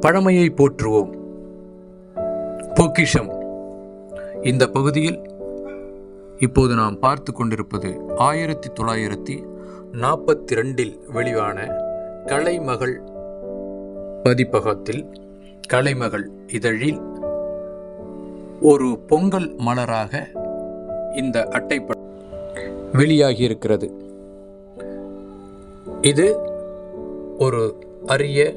பழமையை போற்றுவோம். பொக்கிஷம். இந்த பகுதியில் இப்போது நாம் பார்த்து கொண்டிருப்பது ஆயிரத்தி தொள்ளாயிரத்தி நாற்பத்தி ரெண்டில் வெளிவான கலைமகள் பதிப்பகத்தில் கலைமகள் இதழில் ஒரு பொங்கல் மலராக இந்த அட்டைப்படம் வெளியாகியிருக்கிறது. இது ஒரு அரிய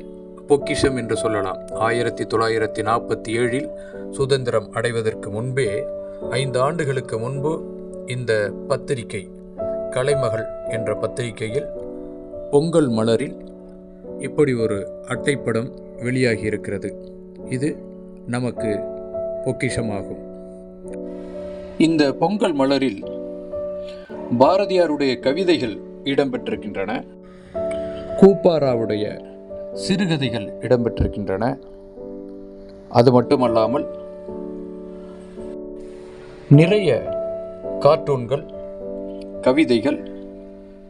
பொக்கிஷம் என்று சொல்லலாம். ஆயிரத்தி தொள்ளாயிரத்தி நாற்பத்தி ஏழில் சுதந்திரம் அடைவதற்கு முன்பே ஐந்து ஆண்டுகளுக்கு முன்பு இந்த பத்திரிகை கலைமகள் என்ற பத்திரிகையில் பொங்கல் மலரில் இப்படி ஒரு அட்டைப்படம் வெளியாகி இருக்கிறது இது நமக்கு பொக்கிஷமாகும். இந்த பொங்கல் மலரில் பாரதியாருடைய கவிதைகள் இடம்பெற்றிருக்கின்றன. கூப்பாராவுடைய சிறுகதைகள் இடம்பெற்றிருக்கின்றன. அது மட்டுமல்லாமல் நிறைய கார்ட்டூன்கள் கவிதைகள்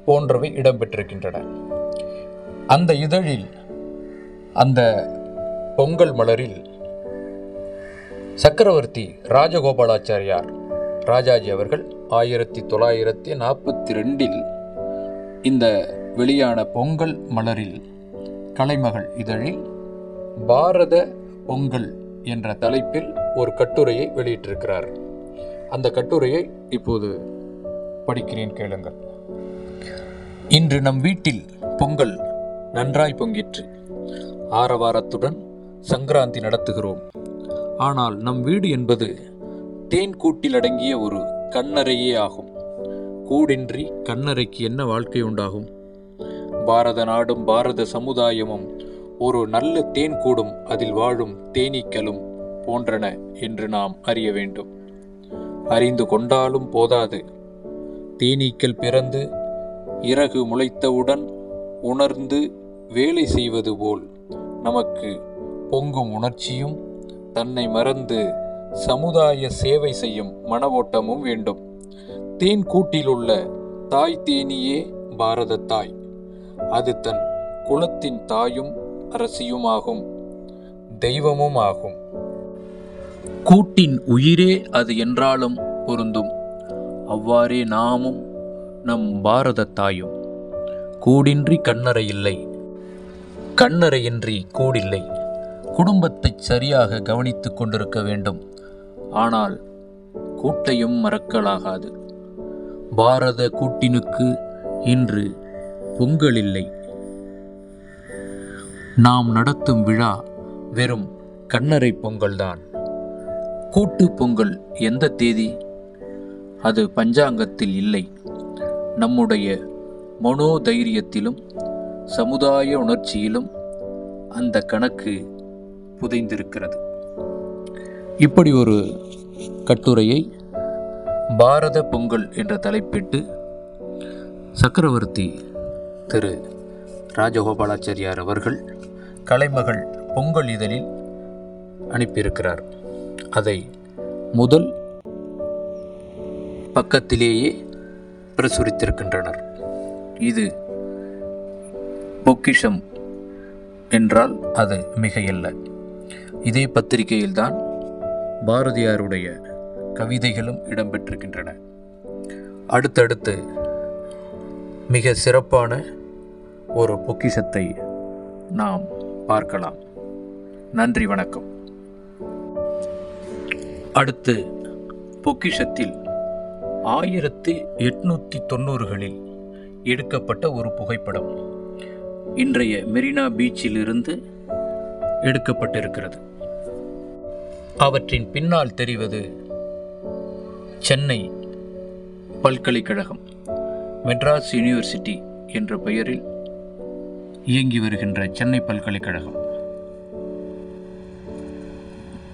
போன்றவை இடம்பெற்றிருக்கின்றன. அந்த இதழில் அந்த பொங்கல் மலரில் சக்கரவர்த்தி ராஜகோபாலாச்சாரியார் ராஜாஜி அவர்கள் ஆயிரத்தி தொள்ளாயிரத்தி நாற்பத்தி ரெண்டில் இந்த வெளியான பொங்கல் மலரில் கலைமகள் இதழில் பாரத பொங்கல் என்ற தலைப்பில் ஒரு கட்டுரையை வெளியிட்டிருக்கிறார். அந்த கட்டுரையை இப்போது படிக்கிறேன் கேளுங்கள். இன்று நம் வீட்டில் பொங்கல் நன்றாய் பொங்கிற்று. ஆரவாரத்துடன் சங்கராந்தி நடத்துகிறோம். ஆனால் நம் வீடு என்பது தேன் கூட்டில் அடங்கிய ஒரு கண்ணறையே ஆகும். கூடின்றி கண்ணறைக்கு என்ன வாழ்க்கை உண்டாகும்? பாரத நாடும் பாரத சமுதாயமும் ஒரு நல்ல தேன் கூடும் அதில் வாழும் தேனீக்களும் போன்றன என்று நாம் அறிய வேண்டும். அறிந்து கொண்டாலும் போதாது. தேனீக்கள் பிறந்து இறகு முளைத்தவுடன் உணர்ந்து வேலை செய்வது போல் நமக்கு பொங்கும் உணர்ச்சியும் தன்னை மறந்து சமுதாய சேவை செய்யும் மன ஓட்டமும் வேண்டும். தேன் கூட்டிலுள்ள தாய் தேனியே பாரத தாய். அது தன் குலத்தின் தாயும் அரசியுமாகும் தெய்வமும் ஆகும் கூட்டின் உயிரே அது என்றாலும் பொருந்தும். அவ்வாறே நாமும் நம் பாரத தாயும் கூடின்றி கண்ணறை இல்லை. கண்ணறையின்றி கூடில்லை. குடும்பத்தை சரியாக கவனித்துக் கொண்டிருக்க வேண்டும். ஆனால் கூட்டையும் மறக்கலாகாது. பாரத கூட்டினுக்கு இன்று பொங்கல் இல்லை நாம் நடத்தும் விழா வெறும் கண்ணறை பொங்கல்தான் கூட்டு பொங்கல் எந்த தேதி? அது பஞ்சாங்கத்தில் இல்லை. நம்முடைய மனோதைரியத்திலும் சமுதாய உணர்ச்சியிலும் அந்த கணக்கு புதைந்திருக்கிறது. இப்படி ஒரு கட்டுரையை பாரத பொங்கல் என்ற தலைப்பிட்டு சக்கரவர்த்தி திரு ராஜகோபாலாச்சாரியார் அவர்கள் கலைமகள் பொங்கல் இதழில் அனுப்பியிருக்கிறார். அதை முதல் பக்கத்திலேயே பிரசுரித்திருக்கின்றனர். இது பொக்கிஷம் என்றால் அது மிகையல்ல. இதே பத்திரிகையில்தான் பாரதியாருடைய கவிதைகளும் இடம்பெற்றிருக்கின்றன. அடுத்தடுத்து மிக சிறப்பான ஒரு பொக்கிஷத்தை நாம் பார்க்கலாம். நன்றி வணக்கம். அடுத்து பொக்கிஷத்தில் ஆயிரத்தி எட்நூற்றி தொண்ணூறுகளில் எடுக்கப்பட்ட ஒரு புகைப்படம். இன்றைய மெரினா பீச்சிலிருந்து எடுக்கப்பட்டிருக்கிறது. அவற்றின் பின்னால் தெரிவது சென்னை பல்கலைக்கழகம். மெட்ராஸ் யூனிவர்சிட்டி என்ற பெயரில் இயங்கி வருகின்ற சென்னை பல்கலைக்கழகம்.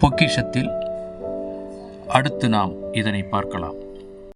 பொக்கிஷத்தில் அடுத்து நாம் இதனை பார்க்கலாம்.